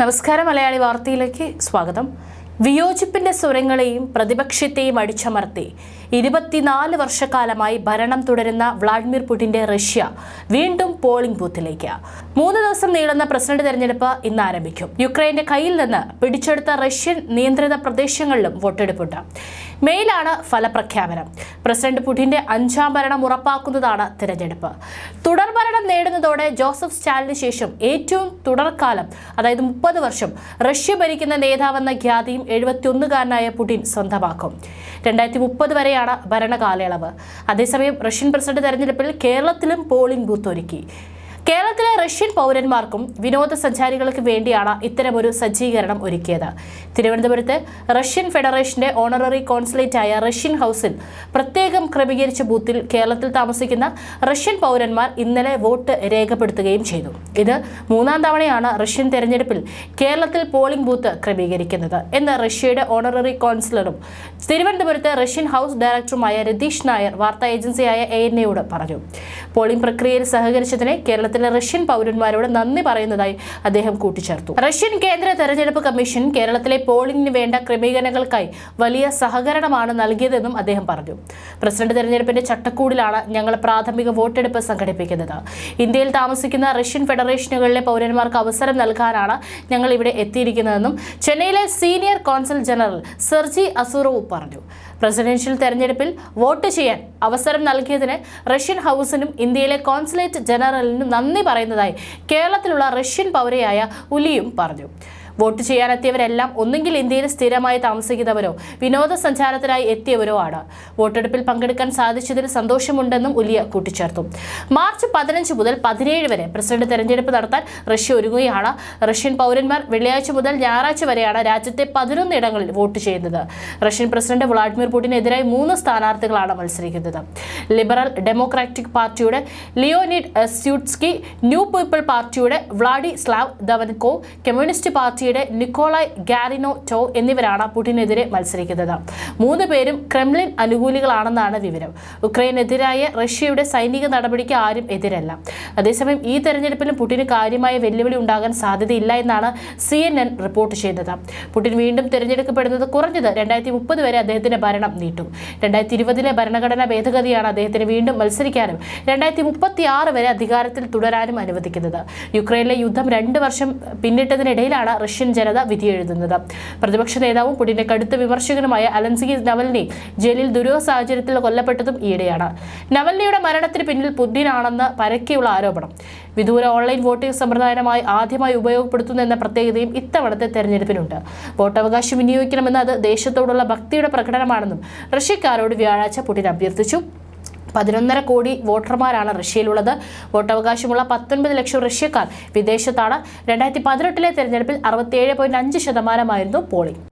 നമസ്കാരം മലയാളി വാർത്തയിലേക്ക് സ്വാഗതം. വിയോജിപ്പിന്റെ സ്വരങ്ങളെയും പ്രതിപക്ഷത്തെയും അടിച്ചമർത്തി. ഇരുപത്തിനാല് വർഷക്കാലമായി ഭരണം തുടരുന്ന വ്ളാഡിമിർ പുടിന്റെ റഷ്യ വീണ്ടും പോളിംഗ് ബൂത്തിലേക്ക്. മൂന്ന് ദിവസം നീളുന്ന പ്രസിഡന്റ് തെരഞ്ഞെടുപ്പ് ഇന്ന് ആരംഭിക്കും. യുക്രൈന്റെ കയ്യിൽ നിന്ന് പിടിച്ചെടുത്ത റഷ്യൻ നിയന്ത്രിത പ്രദേശങ്ങളിലും വോട്ടെടുപ്പുണ്ട്. മെയിലാണ് ഫലപ്രഖ്യാപനം. പ്രസിഡന്റ് പുടിന്റെ അഞ്ചാം ഭരണം ഉറപ്പാക്കുന്നതാണ് തിരഞ്ഞെടുപ്പ്. തുടർഭരണം നേടുന്നതോടെ ജോസഫ് സ്റ്റാലിന് ശേഷം ഏറ്റവും തുടർക്കാലം അതായത് മുപ്പത് വർഷം റഷ്യ ഭരിക്കുന്ന നേതാവെന്ന ഖ്യാതിയും എഴുപത്തിയൊന്നുകാരനായ പുടിൻ സ്വന്തമാക്കും. രണ്ടായിരത്തി മുപ്പത് വരെയാണ് ഭരണകാലയളവ്. അതേസമയം റഷ്യൻ പ്രസിഡന്റ് തെരഞ്ഞെടുപ്പിൽ കേരളത്തിലും പോളിംഗ് ബൂത്ത് ഒരുക്കി. കേരളത്തിലെ റഷ്യൻ പൗരന്മാർക്കും വിനോദസഞ്ചാരികൾക്ക് വേണ്ടിയാണ് ഇത്തരമൊരു സജ്ജീകരണം ഒരുക്കിയത്. തിരുവനന്തപുരത്ത് റഷ്യൻ ഫെഡറേഷന്റെ ഓണററി കോൺസുലേറ്റായ റഷ്യൻ ഹൗസിൽ പ്രത്യേകം ക്രമീകരിച്ച ബൂത്തിൽ കേരളത്തിൽ താമസിക്കുന്ന റഷ്യൻ പൗരന്മാർ ഇന്നലെ വോട്ട് രേഖപ്പെടുത്തുകയും ചെയ്തു. ഇത് മൂന്നാം തവണയാണ് റഷ്യൻ തെരഞ്ഞെടുപ്പിൽ കേരളത്തിൽ പോളിംഗ് ബൂത്ത് ക്രമീകരിക്കുന്നത്. എന്ന് റഷ്യയുടെ ഓണററി കോൺസുലറും തിരുവനന്തപുരത്ത് റഷ്യൻ ഹൗസ് ഡയറക്ടറുമായ രതീഷ് നായർ വാർത്താ ഏജൻസിയായ എ എൻ എയോട് പറഞ്ഞു. പോളിംഗ് പ്രക്രിയയിൽ സഹകരിച്ചതിന് കേരളത്തിലെ റഷ്യൻ പൗരന്മാരോട് നന്ദി പറയുന്നതായി അദ്ദേഹം കൂട്ടിച്ചേർത്തു. റഷ്യൻ കേന്ദ്ര തെരഞ്ഞെടുപ്പ് കമ്മീഷൻ കേരളത്തിലെ പോളിംഗിന് വേണ്ട ക്രമീകരണങ്ങൾക്കായി വലിയ സഹകരണമാണ് നൽകിയതെന്നും അദ്ദേഹം പറഞ്ഞു. പ്രസിഡന്റ് തെരഞ്ഞെടുപ്പിന്റെ ചട്ടക്കൂടിലാണ് ഞങ്ങൾ പ്രാഥമിക വോട്ടെടുപ്പ് സംഘടിപ്പിക്കുന്നത്. ഇന്ത്യയിൽ താമസിക്കുന്ന റഷ്യൻ ഫെഡറേഷനുകളിലെ പൗരന്മാർക്ക് അവസരം നൽകാനാണ് ഞങ്ങൾ ഇവിടെ എത്തിയിരിക്കുന്നതെന്നും ചെന്നൈയിലെ senior consul general Sergey Azarov പറഞ്ഞു. പ്രസിഡൻഷ്യൽ തെരഞ്ഞെടുപ്പിൽ വോട്ട് ചെയ്യാൻ അവസരം നൽകിയതിന് റഷ്യൻ ഹൗസിനും ഇന്ത്യയിലെ കോൺസുലേറ്റ് ജനറലിനും നന്ദി പറയുന്നതായി കേരളത്തിലുള്ള റഷ്യൻ പൗരയായ ഉലിയും പറഞ്ഞു. വോട്ട് ചെയ്യാനെത്തിയവരെല്ലാം ഒന്നുകിൽ ഇന്ത്യയിൽ സ്ഥിരമായി താമസിക്കുന്നവരോ വിനോദസഞ്ചാരത്തിനായി എത്തിയവരോ ആണ്. വോട്ടെടുപ്പിൽ പങ്കെടുക്കാൻ സാധിച്ചതിൽ സന്തോഷമുണ്ടെന്നും ഉലിയ കൂട്ടിച്ചേർത്തു. മാർച്ച് പതിനഞ്ച് മുതൽ പതിനേഴ് വരെ പ്രസിഡന്റ് തെരഞ്ഞെടുപ്പ് നടത്താൻ റഷ്യ ഒരുങ്ങുകയാണ്. റഷ്യൻ പൗരന്മാർ വെള്ളിയാഴ്ച മുതൽ ഞായറാഴ്ച വരെയാണ് രാജ്യത്തെ പതിനൊന്ന് ഇടങ്ങളിൽ വോട്ട് ചെയ്യുന്നത്. റഷ്യൻ പ്രസിഡന്റ് വ്ളാഡിമിർ പുടിനെതിരായി മൂന്ന് സ്ഥാനാർത്ഥികളാണ് മത്സരിക്കുന്നത്. ലിബറൽ ഡെമോക്രാറ്റിക് പാർട്ടിയുടെ ലിയോനിഡ് സ്യൂട്സ്കി ന്യൂ പീപ്പിൾ പാർട്ടിയുടെ വ്ളാഡി സ്ലാവ് ദവൻകോ കമ്മ്യൂണിസ്റ്റ് പാർട്ടിയുടെ നിക്കോളായ് ഗാരിനോ ടോ എന്നിവരാണ് പുടിനെതിരെ മത്സരിക്കുന്നത്. മൂന്ന് പേരും ക്രെംലിൻ അനുകൂലികളാണെന്നാണ് വിവരം. ഉക്രൈനെതിരായ റഷ്യയുടെ സൈനിക നടപടിക്ക് ആരും എതിരല്ല. അതേസമയം ഈ തെരഞ്ഞെടുപ്പിലും പുടിന് കാര്യമായ വെല്ലുവിളി ഉണ്ടാകാൻ സാധ്യതയില്ല എന്നാണ് സി റിപ്പോർട്ട് ചെയ്യുന്നത് പുടിൻ വീണ്ടും തിരഞ്ഞെടുക്കപ്പെടുന്നത് കുറഞ്ഞത് രണ്ടായിരത്തി മുപ്പത് വരെ അദ്ദേഹത്തിന്റെ ഭരണം നീട്ടും. രണ്ടായിരത്തി ഇരുപതിലെ ഭരണഘടനാ ഭേദഗതിയാണ് അദ്ദേഹത്തിന് വീണ്ടും മത്സരിക്കാനും രണ്ടായിരത്തി മുപ്പത്തി ആറ് വരെ അധികാരത്തിൽ തുടരാനും അനുവദിക്കുന്നത്. യുക്രൈനിലെ യുദ്ധം രണ്ട് വർഷം പിന്നിട്ടതിനിടയിലാണ് റഷ്യൻ ജനത വിധിയെഴുതുന്നത് പ്രതിപക്ഷ നേതാവും പുടിന്റെ കടുത്ത വിമർശകനുമായ അലൻസിഗി നവൽനി ജയിലിൽ ദുരൂഹ സാഹചര്യത്തിൽ കൊല്ലപ്പെട്ടതും ഈയിടെയാണ്. നവൽനിയുടെ മരണത്തിന് പിന്നിൽ പുടിനാണെന്ന് പരക്കെയുള്ള ആരോപണം. വിദൂര ഓൺലൈൻ വോട്ടിംഗ് സമ്പ്രദായമായി ആദ്യമായി ഉപയോഗപ്പെടുത്തുന്നു എന്ന പ്രത്യേകതയും ഇത്തവണത്തെ തെരഞ്ഞെടുപ്പിനുണ്ട്. വോട്ടവകാശം വിനിയോഗിക്കണമെന്ന് അത് ദേശത്തോടുള്ള ഭക്തിയുടെ പ്രകടനമാണെന്നും റഷ്യക്കാരോട് വ്യാഴാഴ്ച പുടിൻ അഭ്യർത്ഥിച്ചു. പതിനൊന്നര കോടി വോട്ടർമാരാണ് റഷ്യയിലുള്ളത്. വോട്ടവകാശമുള്ള പത്തൊൻപത് ലക്ഷം റഷ്യക്കാർ വിദേശത്താണ്. രണ്ടായിരത്തി പതിനെട്ടിലെ തെരഞ്ഞെടുപ്പിൽ അറുപത്തിയേഴ് പോയിന്റ് അഞ്ച് ശതമാനമായിരുന്നു പോളിംഗ്.